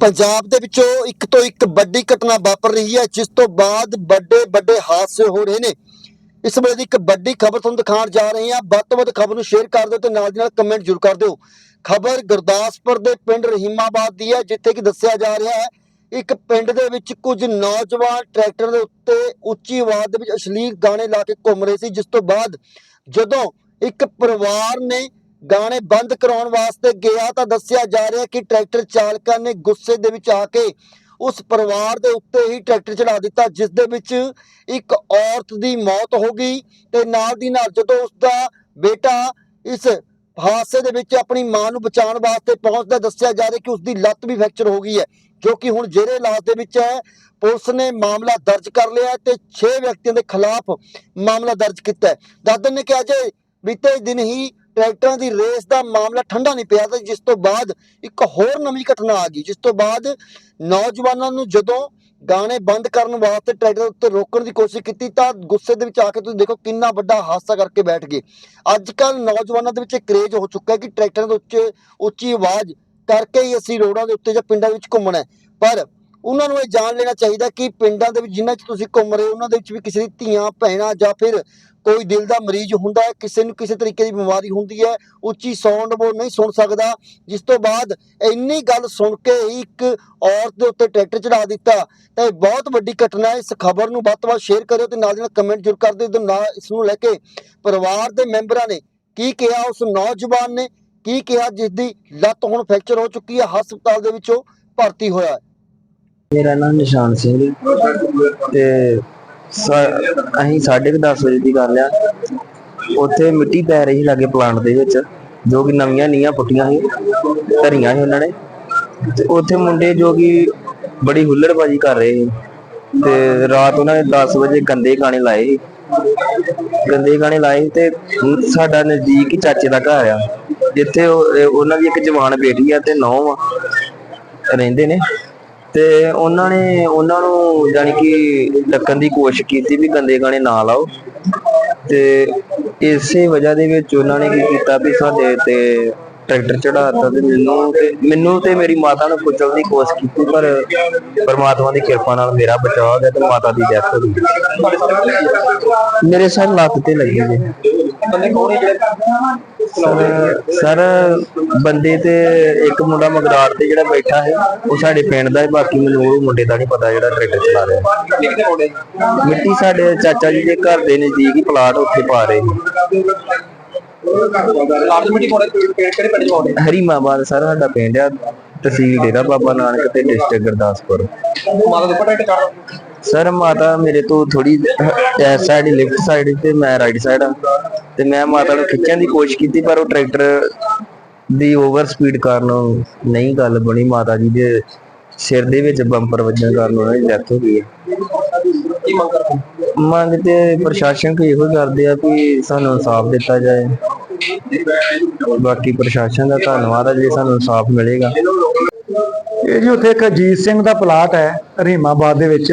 ਪੰਜਾਬ ਦੇ ਵਿੱਚੋਂ ਇੱਕ ਤੋਂ ਇੱਕ ਵੱਡੀ ਘਟਨਾ ਵਾਪਰ ਰਹੀ ਹੈ, ਜਿਸ ਤੋਂ ਬਾਅਦ ਵੱਡੇ ਵੱਡੇ ਹਾਦਸੇ ਹੋ ਰਹੇ ਨੇ। ਇਸ ਵੇਲੇ ਦੀ ਇੱਕ ਵੱਡੀ ਖਬਰ ਤੁਹਾਨੂੰ ਦਿਖਾਉਣ ਜਾ ਰਹੇ ਹਾਂ। ਵੱਧ ਤੋਂ ਵੱਧ ਖਬਰ ਨੂੰ ਸ਼ੇਅਰ ਕਰ ਦਿਓ ਤੇ ਨਾਲ ਦੀ ਨਾਲ ਕਮੈਂਟ ਜ਼ਰੂਰ ਕਰ ਦਿਓ। ਖਬਰ ਗੁਰਦਾਸਪੁਰ ਦੇ ਪਿੰਡ ਰਹੀਮਾਬਾਦ ਦੀ ਹੈ, ਜਿੱਥੇ ਕਿ ਦੱਸਿਆ ਜਾ ਰਿਹਾ ਹੈ, ਇੱਕ ਪਿੰਡ ਦੇ ਵਿੱਚ ਕੁਝ ਨੌਜਵਾਨ ਟਰੈਕਟਰ ਦੇ ਉੱਤੇ ਉੱਚੀ ਆਵਾਜ਼ ਦੇ ਵਿੱਚ ਅਸ਼ਲੀਲ ਗਾਣੇ ਲਾ ਕੇ ਘੁੰਮ ਰਹੇ ਸੀ, ਜਿਸ ਤੋਂ ਬਾਅਦ ਜਦੋਂ ਇੱਕ ਪਰਿਵਾਰ ਨੇ ਗਾਣੇ ਬੰਦ ਕਰਾਉਣ ਵਾਸਤੇ ਗਿਆ ਤਾਂ ਦੱਸਿਆ ਜਾ ਰਿਹਾ ਕਿ ਟਰੈਕਟਰ ਚਾਲਕਾਂ ਨੇ ਗੁੱਸੇ ਦੇ ਵਿੱਚ ਆ ਕੇ ਉਸ ਪਰਿਵਾਰ ਦੇ ਉੱਤੇ ਹੀ ਟਰੈਕਟਰ ਚੜਾ ਦਿੱਤਾ, ਜਿਸ ਦੇ ਵਿੱਚ ਇੱਕ ਔਰਤ ਦੀ ਮੌਤ ਹੋ ਗਈ ਤੇ ਨਾਲ ਦੀ ਨਾਲ ਜਦੋਂ ਉਸ ਦਾ ਬੇਟਾ ਇਸ ਹਾਦਸੇ ਦੇ ਵਿੱਚ ਆਪਣੀ ਮਾਂ ਨੂੰ ਬਚਾਉਣ ਵਾਸਤੇ ਪਹੁੰਚਦਾ, ਦੱਸਿਆ ਜਾ ਰਿਹਾ ਕਿ ਉਸ ਦੀ ਲੱਤ ਵੀ ਫ੍ਰੈਕਚਰ ਹੋ ਗਈ ਹੈ, ਜੋ ਕਿ ਹੁਣ ਜੇਰੇ ਇਲਾਜ ਦੇ ਵਿੱਚ ਹੈ। ਪੁਲਿਸ ਨੇ ਮਾਮਲਾ ਦਰਜ ਕਰ ਲਿਆ ਤੇ 6 ਵਿਅਕਤੀਆਂ ਦੇ ਖਿਲਾਫ ਮਾਮਲਾ ਦਰਜ ਕੀਤਾ ਹੈ। ਦੱਸਦੇ ਨੇ ਕਿ ਅਜੇ ਬੀਤੇ ਦਿਨ ਹੀ ਟਰੈਕਟਰਾਂ ਦੀ ਰੇਸ ਦਾ ਮਾਮਲਾ ਠੰਡਾ ਨਹੀਂ ਪਿਆ ਤੇ ਜਿਸ ਤੋਂ ਬਾਅਦ ਇੱਕ ਹੋਰ ਨਵੀਂ ਘਟਨਾ ਆ ਗਈ, ਜਿਸ ਤੋਂ ਬਾਅਦ ਨੌਜਵਾਨਾਂ ਨੂੰ ਜਦੋਂ ਗਾਣੇ ਬੰਦ ਕਰਨ ਵਾਸਤੇ ਟਰੈਕਟਰ ਉੱਤੇ ਰੋਕਣ ਦੀ ਕੋਸ਼ਿਸ਼ ਕੀਤੀ ਤਾਂ ਗੁੱਸੇ ਦੇ ਵਿੱਚ ਆ ਕੇ ਤੁਸੀਂ ਦੇਖੋ ਕਿੰਨਾ ਵੱਡਾ ਹਾਦਸਾ ਕਰਕੇ ਬੈਠ ਗਏ। ਅੱਜ ਕੱਲ ਨੌਜਵਾਨਾਂ ਦੇ ਵਿੱਚ ਇੱਕ ਕਰੇਜ ਹੋ ਚੁੱਕਾ ਹੈ ਕਿ ਟਰੈਕਟਰਾਂ ਦੇ ਉੱਤੇ ਉੱਚੀ ਆਵਾਜ਼ ਕਰਕੇ ਹੀ ਅਸੀਂ ਰੋਡਾਂ ਦੇ ਉੱਤੇ ਜਾਂ ਪਿੰਡਾਂ ਵਿੱਚ ਘੁੰਮਣਾ ਪਰ ਉਹਨਾਂ ਨੂੰ ਇਹ ਜਾਣ ਲੈਣਾ ਚਾਹੀਦਾ ਕਿ ਪਿੰਡਾਂ ਦੇ ਵਿੱਚ ਜਿਨ੍ਹਾਂ 'ਚ ਤੁਸੀਂ ਘੁੰਮ ਰਹੇ ਹੋ, ਉਹਨਾਂ ਦੇ ਵਿੱਚ ਵੀ ਕਿਸੇ ਦੀ ਧੀਆਂ, ਭੈਣਾਂ ਜਾਂ ਫਿਰ ਕੋਈ ਦਿਲ ਦਾ ਮਰੀਜ਼ ਹੁੰਦਾ ਹੈ, ਕਿਸੇ ਨੂੰ ਕਿਸੇ ਤਰੀਕੇ ਦੀ ਬਿਮਾਰੀ ਹੁੰਦੀ ਹੈ, ਉੱਚੀ ਸਾਊਂਡ ਉਹ ਨਹੀਂ ਸੁਣ ਸਕਦਾ। ਜਿਸ ਤੋਂ ਬਾਅਦ ਇੰਨੀ ਗੱਲ ਸੁਣ ਕੇ ਇੱਕ ਔਰਤ ਦੇ ਉੱਤੇ ਟਰੈਕਟਰ ਚੜਾ ਦਿੱਤਾ, ਤਾਂ ਇਹ ਬਹੁਤ ਵੱਡੀ ਘਟਨਾ ਹੈ। ਇਸ ਖਬਰ ਨੂੰ ਵੱਧ ਤੋਂ ਵੱਧ ਸ਼ੇਅਰ ਕਰਿਓ ਤੇ ਨਾਲ ਦੀ ਨਾਲ ਕਮੈਂਟ ਜ਼ਰੂਰ ਕਰ ਦਿਓ ਤੇ ਨਾਲ ਇਸ ਨੂੰ ਲੈ ਕੇ ਪਰਿਵਾਰ ਦੇ ਮੈਂਬਰਾਂ ਨੇ ਕੀ ਕਿਹਾ, ਉਸ ਨੌਜਵਾਨ ਨੇ ਕੀ ਕਿਹਾ, ਜਿਸ ਦੀ ਲੱਤ ਹੁਣ ਫ੍ਰੈਕਚਰ ਹੋ ਚੁੱਕੀ ਹੈ, ਹਸਪਤਾਲ ਦੇ ਵਿੱਚ ਉਹ ਭਰਤੀ ਹੋਇਆ ਮੇਰਾ ਨਾਮ ਨਿਸ਼ਾਨ ਸਿੰਘ ਜੀ। ਤੇ ਸ- ਅਸੀਂ 10:30 ਵਜੇ ਦੀ ਗੱਲ ਆ। ਉੱਥੇ ਮਿੱਟੀ ਪੈ ਰਹੀ ਸੀ ਲਾਗੇ ਪਲਾਂਟ ਦੇ ਵਿੱਚ, ਜੋ ਕਿ ਨਵੀਆਂ ਨੀਆਂ ਪੁੱਟੀਆਂ ਸੀ, ਧਰੀਆਂ ਸੀ ਉਹਨਾਂ ਨੇ। ਤੇ ਉੱਥੇ ਮੁੰਡੇ ਜੋ ਕਿ ਬੜੀ ਹੁੱਲੜਬਾਜੀ ਕਰ ਰਹੇ ਸੀ। ਤੇ ਰਾਤ ਉਹਨਾਂ ਨੇ 10 ਵਜੇ ਗੰਦੇ ਗਾਣੇ ਲਾਏ ਸੀ। ਗੰਦੇ ਗਾਣੇ ਲਾਏ ਸੀ ਤੇ ਸਾਡਾ ਨਜ਼ਦੀਕ ਹੀ ਚਾਚੇ ਦਾ ਘਰ ਆ। ਜਿੱਥੇ ਉਹਨਾਂ ਦੀ ਇੱਕ ਜਵਾਨ ਬੇਟੀ ਆ ਤੇ ਨੌ ਆ। ਰਹਿੰਦੇ ਨੇ। ਤੇ ਉਹਨਾਂ ਨੇ, ਉਹਨਾਂ ਨੂੰ ਜਾਨੀ ਕਿ ਡੱਕਣ ਦੀ ਕੋਸ਼ਿਸ਼ ਕੀਤੀ ਵੀ ਗੰਦੇ ਗਾਣੇ ਨਾ ਲਾਓ। ਤੇ ਇਸੇ ਵਜ੍ਹਾ ਦੇ ਵਿੱਚ ਉਹਨਾਂ ਨੇ ਕੀ ਕੀਤਾ ਵੀ ਸਾਡੇ ਤੇ ਟਰੈਕਟਰ ਚੜਾਤਾ ਤੇ ਮੈਨੂੰ ਤੇ ਮੈਨੂੰ ਤੇ ਮੇਰੀ ਮਾਤਾ ਨੂੰ ਪੁੱਛਣ ਦੀ ਕੋਸ਼ਿਸ਼ ਕੀਤੀ, ਪਰ ਪਰਮਾਤਮਾ ਦੀ ਕਿਰਪਾ ਨਾਲ ਮੇਰਾ ਬਚਾਅ ਹੋ ਗਿਆ ਤੇ ਮਾਤਾ ਦੀ ਡੈਥ ਹੋ ਗਈ। ਮੇਰੇ ਸਰ ਲੱਤ ਤੇ ਲੱਗੀ ਜੀ। ਬੰਦੇ ਕੋਲ ਹੀ ਜਿਹੜੇ ਸਰ ਸਰ ਬੰਦੇ ਤੇ ਇੱਕ ਮੁੰਡਾ ਮਗਰਾੜ ਤੇ ਜਿਹੜਾ ਬੈਠਾ ਹੈ ਉਹ ਸਾਡੇ ਪਿੰਡ ਦਾ ਹੈ ਬਾਕੀ ਮੈਨੂੰ ਉਹ ਮੁੰਡੇ ਦਾ ਨਹੀਂ ਪਤਾ ਜਿਹੜਾ ਟਰੈਕਟਰ ਚਲਾ ਰਿਹਾ। ਮਿੱਟੀ ਸਾਡੇ ਚਾਚਾ ਜੀ ਦੇ ਘਰ ਦੇ ਨਜ਼ਦੀਕ ਹੀ ਪਲਾਟ ਉੱਥੇ ਪਾ ਰਹੇ ਨੇ। ਕੋਲੇ ਹਰੀਮਾਬਾਦ ਸਰ ਸਾਡਾ ਪਿੰਡ ਆ ਤਹਿਸੀਲ ਡੇਰਾ ਬਾਬਾ ਨਾਨਕ ਤੇ ਡਿਸਟ੍ਰਿਕਟ ਗੁਰਦਾਸਪੁਰ। ਮਾਤਾ ਦੇ ਪ੍ਰੋਟੈਕਟ ਕਰ ਸਰ ਮਾਤਾ ਮੇਰੇ ਤੋਂ ਥੋੜੀ ਇਸ ਸਾਈਡ ਲੈਫਟ ਸਾਈਡ ਤੇ ਮੈਂ ਰਾਈਟ ਸਾਈਡ ਆ ਤੇ ਮੈਂ ਮਾਤਾ ਨੂੰ ਖਿੱਚਣ ਦੀ ਕੋਸ਼ਿਸ਼ ਕੀਤੀ ਪਰ ਉਹ ਟਰੈਕਟਰ ਦੀ ਓਵਰ ਸਪੀਡ ਕਾਰਨ ਨਹੀਂ ਗੱਲ ਬਣੀ। ਮਾਤਾ ਜੀ ਦੇ ਸਿਰ ਦੇ ਵਿੱਚ ਬੰਪਰ ਵੱਜਣ ਕਾਰਨ ਉਹਨਾਂ ਦੀ ਡੈਥ ਹੋ ਗਈ ਹੈ। ਮੰਗ ਕਰਦੇ ਮੰਗ ਤੇ ਪ੍ਰਸ਼ਾਸਨ ਕੋ ਇਹੋ ਕਰਦੇ ਆ ਕਿ ਸਾਨੂੰ ਇਨਸਾਫ ਦਿੱਤਾ ਜਾਏ। ਬਾਕੀ ਪ੍ਰਸ਼ਾਸਨ ਦਾ ਧੰਨਵਾਦ ਹੈ ਜੇ ਸਾਨੂੰ ਇਨਸਾਫ ਮਿਲੇਗਾ। ਇਹ ਜੀ ਉੱਥੇ ਇੱਕ ਅਜੀਤ ਸਿੰਘ ਦਾ ਪਲਾਟ ਹੈ ਰਹੀਮਾਬਾਦ ਦੇ ਵਿੱਚ।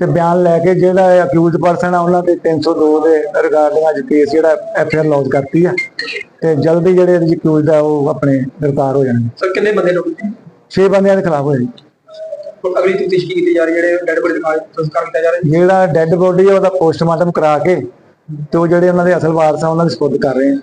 ਤੇ ਬਿਆਨ ਲੈ ਕੇ ਜਿਹੜਾ ਅਕਿਊਜ਼ਡ ਪਰਸਨ ਆ ਉਹਨਾਂ ਤੇ 302 ਦੇ ਰਿਗਾਰਡਿੰਗ ਅੱਜ ਕੇਸ ਜਿਹੜਾ ਐਫ ਆਰ ਲੌਂਚ ਕਰਤੀ ਆ। ਤੇ ਜਲਦੀ ਜਿਹੜੇ ਇਹਦੇ ਅਕਿਊਜ਼ਡ ਆ ਉਹ ਆਪਣੇ ਗ੍ਰਿਫਤਾਰ ਹੋ ਜਾਣਗੇ। ਸਰ ਕਿੰਨੇ ਬੰਦੇ ਲੋਕ 6 ਬੰਦਿਆਂ ਦੇ ਖਿਲਾਫ ਹੋਏ। ਜੀ। ਅਗਲੀ ਤਫਤੀਸ਼ ਕੀ ਕੀਤੀ ਜਾ ਰਹੀ ਜਿਹੜੇ ਡੈਡ ਬੋਡੀ ਦਿਖਾ ਸੰਸਕਾਰ ਕੀਤਾ ਜਾ ਰਿਹਾ ਜਿਹੜਾ ਡੈੱਡ ਬੋਡੀ ਆ ਉਹਦਾ ਪੋਸਟਮਾਰਟਮ ਕਰਾ ਕੇ ਤੇ ਉਹ ਜਿਹੜੇ ਉਹਨਾਂ ਦੇ ਅਸਲ ਵਾਰਸ ਆ ਉਹਨਾਂ ਦੇ ਸਪੁਰਦ ਕਰ ਰਹੇ ਆ।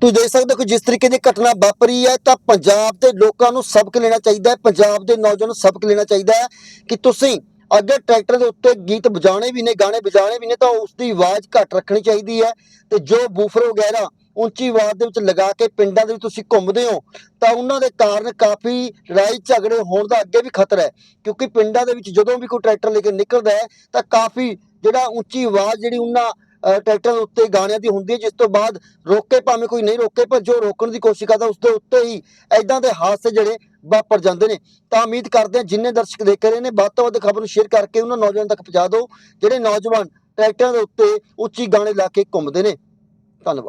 ਤੁਸੀਂ ਦੇਖ ਸਕਦੇ ਹੋ ਕਿ ਜਿਸ ਤਰੀਕੇ ਦੀ ਘਟਨਾ ਵਾਪਰੀ ਹੈ ਤਾਂ ਪੰਜਾਬ ਦੇ ਲੋਕਾਂ ਨੂੰ ਸਬਕ ਲੈਣਾ ਚਾਹੀਦਾ ਹੈ। ਪੰਜਾਬ ਦੇ ਨੌਜਵਾਨਾਂ ਨੂੰ ਸਬਕ ਲੈਣਾ ਚਾਹੀਦਾ ਹੈ ਕਿ ਤੁਸੀਂ ਅਗਰ ਟਰੈਕਟਰ ਦੇ ਉੱਤੇ ਗੀਤ ਵਜਾਣੇ ਵੀ ਨੇ, ਗਾਣੇ ਵਜਾਣੇ ਵੀ ਨੇ, ਤਾਂ ਉਸ ਦੀ ਆਵਾਜ਼ ਘੱਟ ਰੱਖਣੀ ਚਾਹੀਦੀ ਹੈ। ਤੇ ਜੋ ਬੂਫਰ ਵਗੈਰਾ ਉੱਚੀ ਆਵਾਜ਼ ਦੇ ਵਿੱਚ ਲਗਾ ਕੇ ਪਿੰਡਾਂ ਦੇ ਵਿੱਚ ਤੁਸੀਂ ਘੁੰਮਦੇ ਹੋ, ਤਾਂ ਉਹਨਾਂ ਦੇ ਕਾਰਨ ਕਾਫੀ ਲੜਾਈ ਝਗੜੇ ਹੋਣ ਦਾ ਅੱਗੇ ਵੀ ਖਤਰਾ ਹੈ। ਕਿਉਂਕਿ ਪਿੰਡਾਂ ਦੇ ਵਿੱਚ ਜਦੋਂ ਵੀ ਕੋਈ ਟਰੈਕਟਰ ਲੈ ਕੇ ਨਿਕਲਦਾ ਹੈ, ਤਾਂ ਕਾਫੀ ਜਿਹੜਾ ਉੱਚੀ ਆਵਾਜ਼ ਜਿਹੜੀ ਉਹਨਾਂ ਅਹ ਦੇ ਉੱਤੇ ਗਾਣਿਆਂ ਦੀ ਹੁੰਦੀ ਹੈ, ਜਿਸ ਤੋਂ ਬਾਅਦ ਰੋਕੇ ਭਾਵੇਂ ਕੋਈ ਨਹੀਂ ਰੋਕੇ, ਪਰ ਜੋ ਰੋਕਣ ਦੀ ਕੋਸ਼ਿਸ਼ ਕਰਦਾ ਉਸ ਦੇ ਉੱਤੇ ਹੀ ਐਦਾਂ ਦੇ ਹਾਦਸੇ ਜਿਹੜੇ ਵਾਪਰ ਜਾਂਦੇ ਨੇ। ਤਾਂ ਉਮੀਦ ਕਰਦੇ ਹਾਂ ਜਿੰਨੇ ਦਰਸ਼ਕ ਦੇਖ ਰਹੇ ਨੇ, ਵੱਧ ਤੋਂ ਵੱਧ ਖਬਰ ਨੂੰ ਸ਼ੇਅਰ ਕਰਕੇ ਉਹਨਾਂ ਨੌਜਵਾਨਾਂ ਤੱਕ ਪਹੁੰਚਾ ਦਿਓ, ਜਿਹੜੇ ਨੌਜਵਾਨ ਟਰੈਕਟਰਾਂ ਦੇ ਉੱਤੇ ਉੱਚੀ ਗਾਣੇ ਲਾ ਕੇ ਘੁੰਮਦੇ ਨੇ। ਧੰਨਵਾਦ।